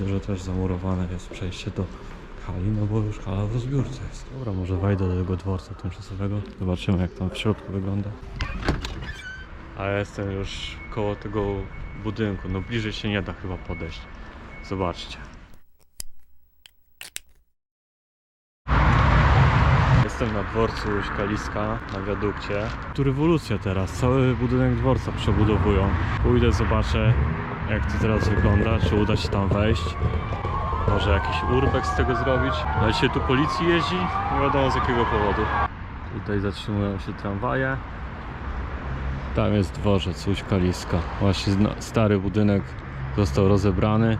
widzę, że też zamurowane jest przejście do hali, no bo już hala w rozbiórce jest. Dobra, może wejdę do tego dworca tymczasowego. Zobaczymy jak tam w środku wygląda. A ja jestem już koło tego budynku. No bliżej się nie da chyba podejść. Zobaczcie. Jestem na dworcu Kaliska, na wiadukcie. Tu rewolucja teraz, cały budynek dworca przebudowują. Pójdę, zobaczę jak to teraz wygląda, czy uda się tam wejść. Może jakiś urbex z tego zrobić. Ale dzisiaj tu policji jeździ, nie wiadomo z jakiego powodu. Tutaj zatrzymują się tramwaje. Tam jest dworzec Łódź Kaliska. Właśnie stary budynek został rozebrany.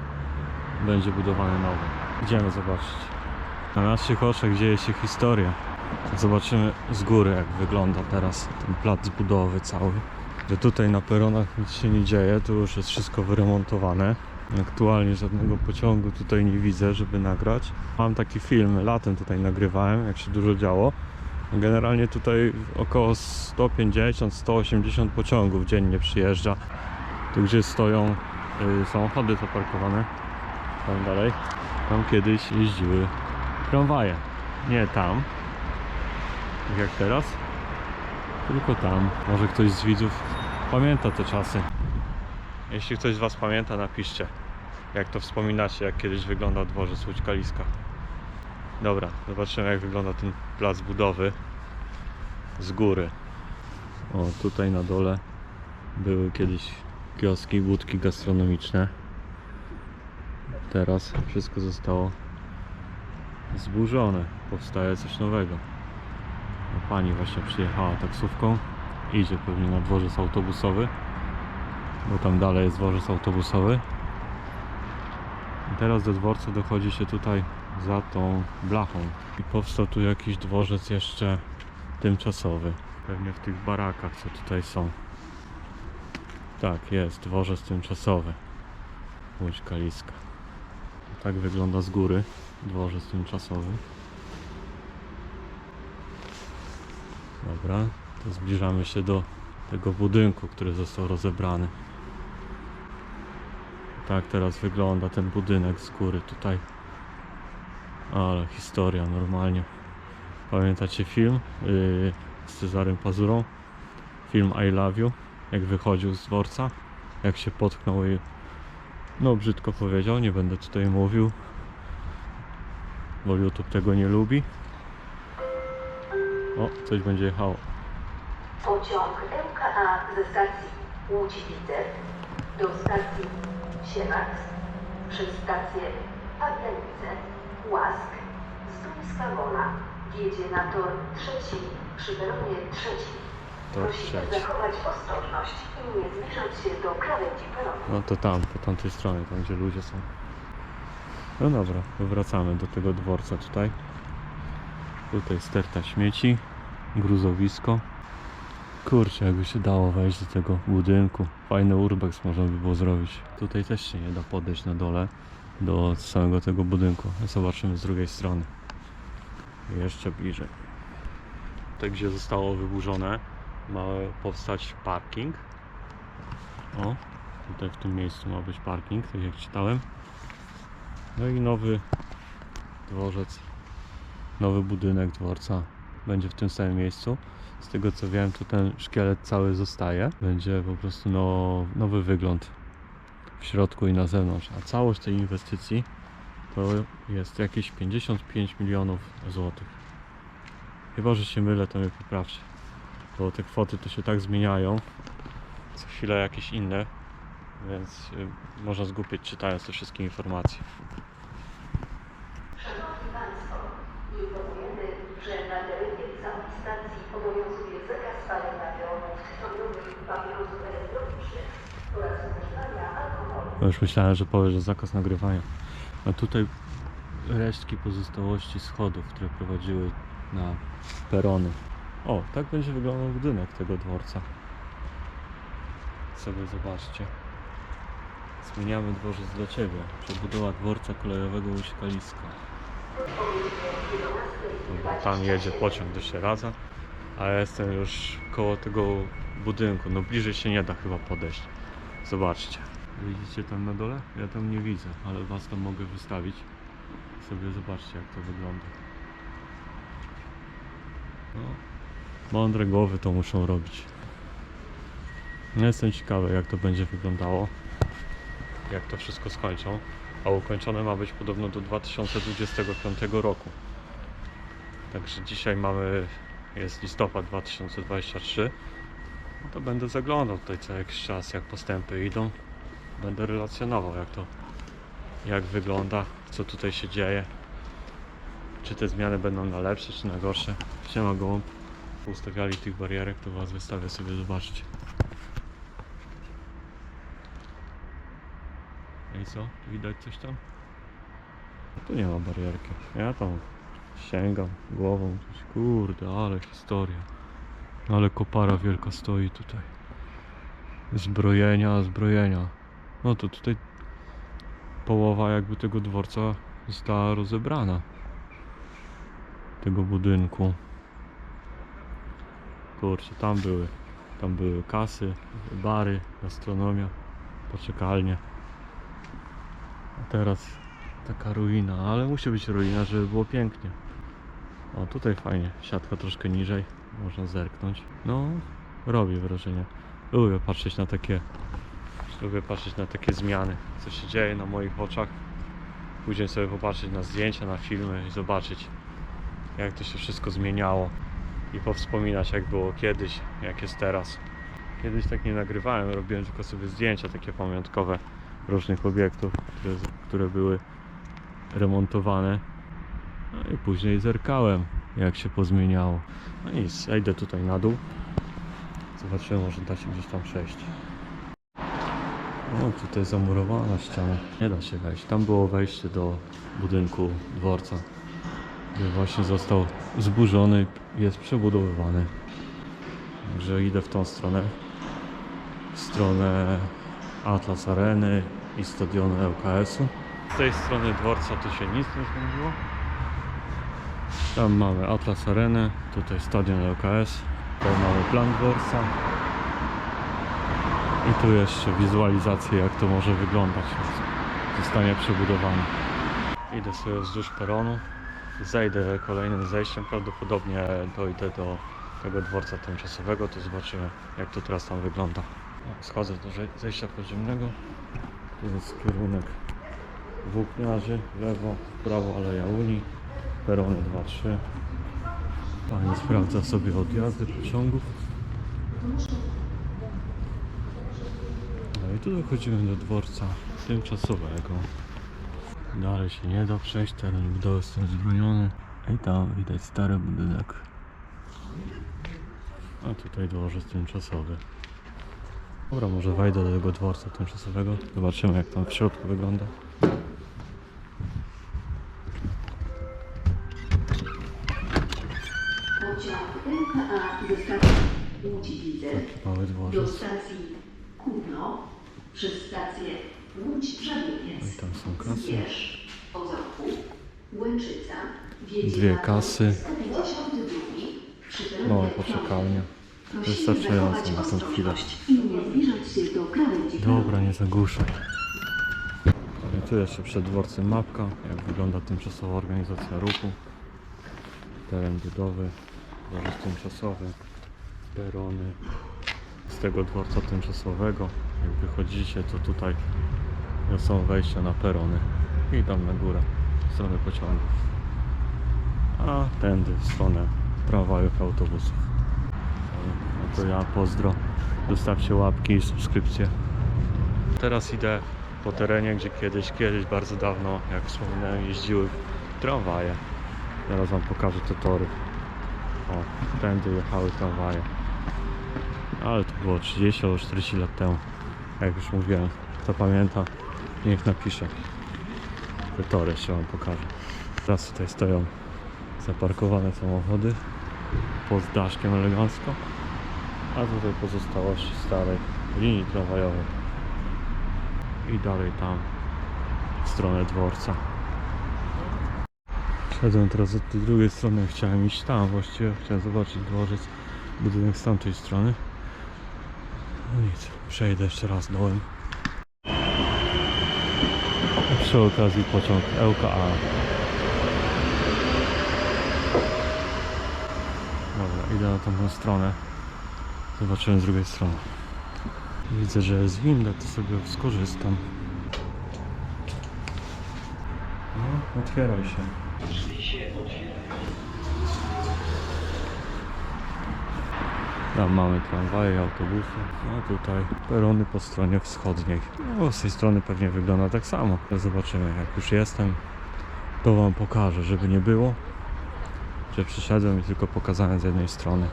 Będzie budowany nowy. Idziemy zobaczyć. Na naszych oczach dzieje się historia. Zobaczymy z góry jak wygląda teraz ten plac budowy cały. Że tutaj na peronach nic się nie dzieje, tu już jest wszystko wyremontowane. Aktualnie żadnego pociągu tutaj nie widzę, żeby nagrać. Mam taki film, latem tutaj nagrywałem, jak się dużo działo. Generalnie tutaj około 150-180 pociągów dziennie przyjeżdża. Tu gdzie stoją y, samochody zaparkowane, tam dalej, tam kiedyś jeździły tramwaje. Nie tam, tak jak teraz, tylko tam. Może ktoś z widzów pamięta te czasy. Jeśli ktoś z Was pamięta, napiszcie, jak to wspominacie, jak kiedyś wyglądał dworzec Łódź Kaliska. Dobra, zobaczymy jak wygląda ten plac budowy z góry. O, tutaj na dole były kiedyś kioski, budki gastronomiczne. Teraz wszystko zostało zburzone. Powstaje coś nowego. No, pani właśnie przyjechała taksówką. Idzie pewnie na dworzec autobusowy. Bo tam dalej jest dworzec autobusowy. I teraz do dworca dochodzi się tutaj za tą blachą. I powstał tu jakiś dworzec jeszcze tymczasowy. Pewnie w tych barakach, co tutaj są. Tak, jest dworzec tymczasowy. Łódź Kaliska. Tak wygląda z góry dworzec tymczasowy. Dobra, to zbliżamy się do tego budynku, który został rozebrany. Tak teraz wygląda ten budynek z góry tutaj. Ale historia normalnie. Pamiętacie film yy, z Cezarym Pazurą? Film I Love You, jak wychodził z dworca, jak się potknął i no brzydko powiedział, nie będę tutaj mówił, bo YouTube tego nie lubi. O, coś będzie jechało. Pociąg MKA ze stacji Łódź Widzew do stacji Siemac przez stację Pabianice, Łask, Stuńska Wola jedzie na tor trzeci przy peronie trzecim. Tor Prosimy trzeci. zachować ostrożność i nie zbliżać się do krawędzi peronu. No to tam, po tamtej stronie, tam gdzie ludzie są. No dobra, wracamy do tego dworca tutaj. Tutaj sterta śmieci, gruzowisko. Kurczę, jakby się dało wejść do tego budynku. Fajny urbex można by było zrobić. Tutaj też się nie da podejść na dole do samego tego budynku. Zobaczymy z drugiej strony. Jeszcze bliżej. Tutaj, gdzie zostało wyburzone, ma powstać parking. O, tutaj w tym miejscu ma być parking, tak jak czytałem. No i nowy dworzec, nowy budynek dworca będzie w tym samym miejscu. Z tego co wiem, to ten szkielet cały zostaje. Będzie po prostu no, nowy wygląd w środku i na zewnątrz. A całość tej inwestycji to jest jakieś 55 milionów złotych. Chyba, że się mylę, to mnie poprawcie. Bo te kwoty to się tak zmieniają. Co chwilę jakieś inne, więc y, można zgubić czytając te wszystkie informacje. Szanowni Państwo, informujemy, że na terenie całej stacji obowiązuje zakaz palenia peronów tytoniowych i papierosów elektronicznych oraz używania alkoholu. No już myślałem, że powiesz, że zakaz nagrywania. A tutaj resztki pozostałości schodów, które prowadziły na perony. O, tak będzie wyglądał budynek tego dworca. Sobie zobaczcie. Zmieniamy dworzec dla Ciebie. Przebudowa dworca kolejowego Łódź Kaliska. Dobra, Tam jedzie pociąg do Sieradza, a ja jestem już koło tego budynku. No bliżej się nie da chyba podejść. Zobaczcie. Widzicie tam na dole? Ja tam nie widzę, ale was tam mogę wystawić. Sobie zobaczcie jak to wygląda. No, mądre głowy to muszą robić. No jestem ciekawy jak to będzie wyglądało. Jak to wszystko skończą. A ukończone ma być podobno do 2025 roku. Także dzisiaj mamy, jest listopad 2023. No to będę zaglądał tutaj co jakiś czas, jak postępy idą. Będę relacjonował, jak to, jak wygląda, co tutaj się dzieje. Czy te zmiany będą na lepsze, czy na gorsze. Siema gołąb. Ustawiali tych barierek, to was wystawię sobie zobaczyć. I co? Widać coś tam? Tu nie ma barierki. Ja tam sięgam głową. Kurde, ale historia. Ale kopara wielka stoi tutaj. Zbrojenia, zbrojenia. No to tutaj połowa jakby tego dworca została rozebrana. Tego budynku. Kurczę, tam były. Tam były kasy, bary, gastronomia, poczekalnie. A teraz taka ruina, ale musi być ruina, żeby było pięknie. O, tutaj fajnie. Siatka troszkę niżej. Można zerknąć. No, robi wrażenie. Lubię patrzeć na takie. Lubię patrzeć na takie zmiany, co się dzieje na moich oczach. Później sobie popatrzeć na zdjęcia, na filmy i zobaczyć, jak to się wszystko zmieniało. I powspominać, jak było kiedyś, jak jest teraz. Kiedyś tak nie nagrywałem, robiłem tylko sobie zdjęcia takie pamiątkowe różnych obiektów, które, które były remontowane. No i później zerkałem, jak się pozmieniało. No nic, ja idę tutaj na dół. Zobaczymy, może da się gdzieś tam przejść. O, tutaj zamurowana ściana. Nie da się wejść. Tam było wejście do budynku dworca, który właśnie został zburzony i jest przebudowywany. Także idę w tą stronę. W stronę Atlas Areny i stadionu LKS-u. Z tej strony dworca tu się nic nie zmieniło. Tam mamy Atlas Arenę, tutaj stadion LKS, tutaj mamy plan dworca. I tu jeszcze wizualizację jak to może wyglądać, zostanie przebudowany. Idę sobie wzdłuż peronu, zejdę kolejnym zejściem, prawdopodobnie dojdę do tego dworca tymczasowego, to zobaczymy jak to teraz tam wygląda. Schodzę do zej- zejścia podziemnego, tu jest kierunek włókniarzy, lewo, prawo Aleja Unii, perony 2-3. Pani sprawdza sobie odjazdy pociągów. Tu dochodzimy do dworca tymczasowego. Dalej się nie da przejść, teren budowy jest zbroniony. I tam widać stary budynek. A tutaj dworzec tymczasowy. Dobra, może wejdę do tego dworca tymczasowego. Zobaczymy jak tam w środku wygląda. Łódź-Widzę Mały do dworzec. stacji Kutno przez stację. No i tam są kasy. Zwierz, Ozorku, Łęczyca, Wiedzie Dwie kasy. 152 przy peronie Małe Kropki. poczekalnie. Prosimy Wystarczająco zachować na tą chwilę. ostrożność I nie zbliżać się do krawędzi Dobra, nie zagłuszaj. I tu jeszcze przed dworcem mapka, jak wygląda tymczasowa organizacja ruchu. Teren budowy, dworzec tymczasowy, perony. Tego dworca tymczasowego, jak wychodzicie, to tutaj są wejścia na perony i tam na górę, w stronę pociągów. A tędy w stronę tramwajów, autobusów. No to ja pozdro. Zostawcie łapki i subskrypcje. Teraz idę po terenie, gdzie kiedyś, kiedyś bardzo dawno, jak wspominałem, jeździły tramwaje. Zaraz wam pokażę te tory. O, tędy jechały tramwaje. Ale to było 30 albo 40 lat temu. Jak już mówiłem, kto pamięta, niech napisze. Te tory jeszcze wam pokażę. Teraz tutaj stoją zaparkowane samochody pod daszkiem elegancko. A tutaj pozostałości starej linii tramwajowej. I dalej tam w stronę dworca. Szedłem teraz od tej drugiej strony, chciałem iść tam właściwie, chciałem zobaczyć dworzec, budynek z tamtej strony. No nic, przejdę jeszcze raz dołem. Przy okazji pociąg LKA. Dobra, idę na tamtą stronę. Zobaczymy z drugiej strony. Widzę, że jest winda, to sobie skorzystam. No, otwieraj się. Tam mamy tramwaje, autobusy. No tutaj perony po stronie wschodniej. No z tej strony pewnie wygląda tak samo. Zobaczymy jak już jestem. To wam pokażę, żeby nie było. Że przyszedłem i tylko pokazałem z jednej strony.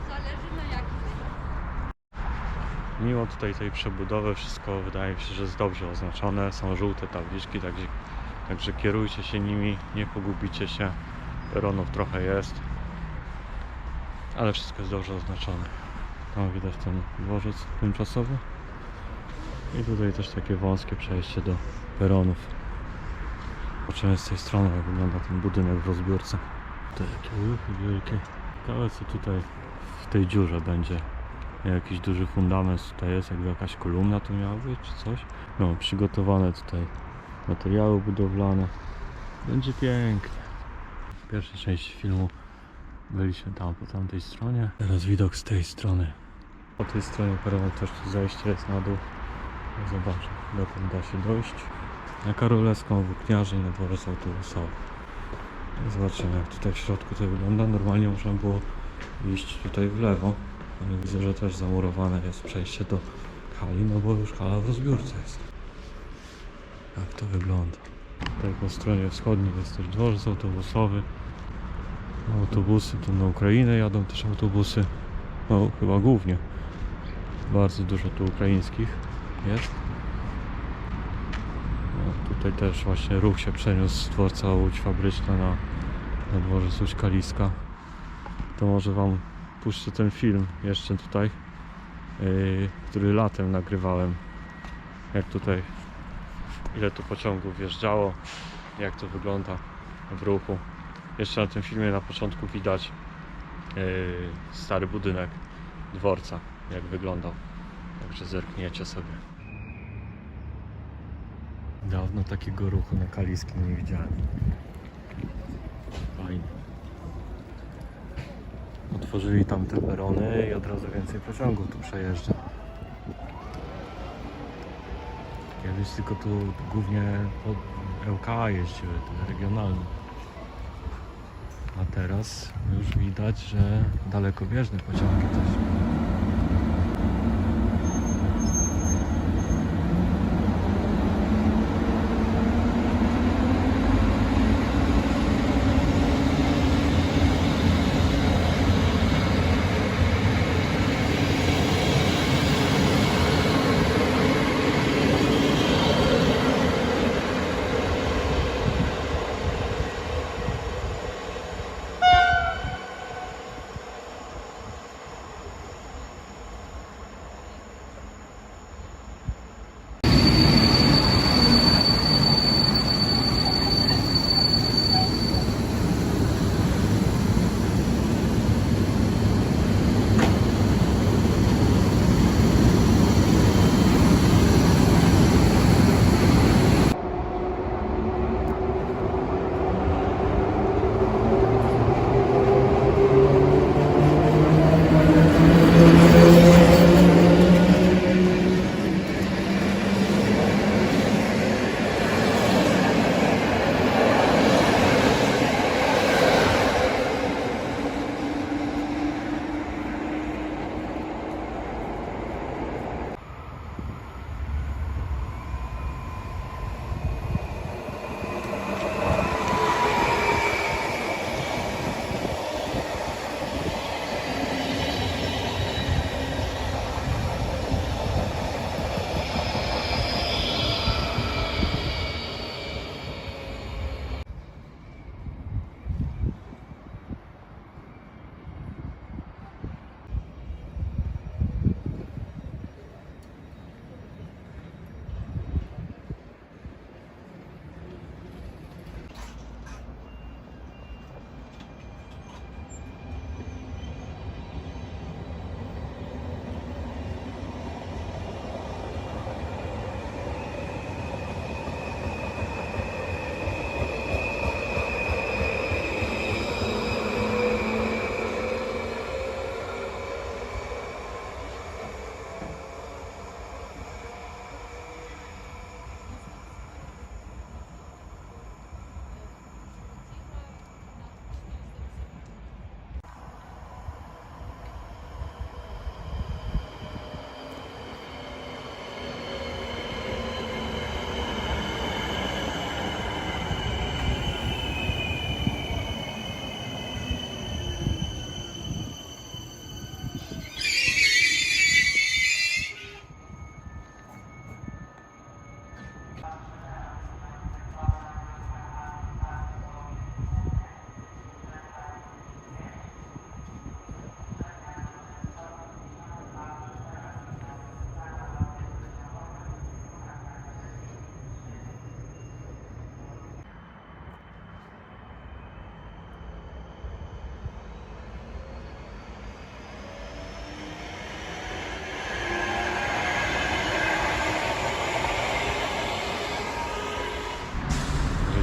Mimo tutaj tej przebudowy wszystko wydaje mi się, że jest dobrze oznaczone. Są żółte tabliczki, także, także kierujcie się nimi, nie pogubicie się. Peronów trochę jest, ale wszystko jest dobrze oznaczone. Tam widać ten dworzec tymczasowy. I tutaj też takie wąskie przejście do peronów. Zobaczymy z tej strony jak wygląda ten budynek w rozbiórce. Takie ruchy wielkie. Ciekawe co tutaj w tej dziurze będzie. Jakiś duży fundament tutaj jest, jakby jakaś kolumna tu miała być czy coś. No, przygotowane tutaj materiały budowlane. Będzie pięknie. W pierwszej części filmu byliśmy tam po tamtej stronie. Teraz widok z tej strony. Po tej stronie peronu też tu zejście jest na dół. Zobaczę, dokąd da się dojść. Na Królewską włókniarzy i na dworzec autobusowy. Zobaczymy jak tutaj w środku to wygląda. Normalnie można było iść tutaj w lewo. Ale widzę, że też zamurowane jest przejście do hali, no bo już hala w rozbiórce jest. Jak to wygląda? Tutaj po stronie wschodniej jest też dworzec autobusowy. Autobusy, tu na Ukrainę jadą też autobusy. No, chyba głównie. Bardzo dużo tu ukraińskich jest. No, tutaj też właśnie ruch się przeniósł z dworca Łódź Fabryczna na, na dworzec Łódź Kaliska. To może Wam puszczę ten film jeszcze tutaj, yy, który latem nagrywałem. Jak tutaj, ile tu pociągów wjeżdżało, jak to wygląda w ruchu. Jeszcze na tym filmie na początku widać yy, stary budynek dworca, jak wyglądał. Także zerkniecie sobie. Dawno takiego ruchu na Kaliskim nie widziałem. Fajnie. Otworzyli tam te perony i od razu więcej pociągów tu przejeżdża. Kiedyś tylko tu głównie pod LK jeździły, te regionalne. A teraz już widać, że dalekobieżne pociągi też.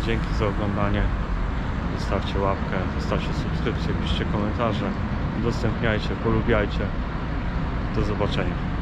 Dzięki za oglądanie. Zostawcie łapkę, zostawcie subskrypcję, piszcie komentarze, udostępniajcie, polubiajcie. Do zobaczenia.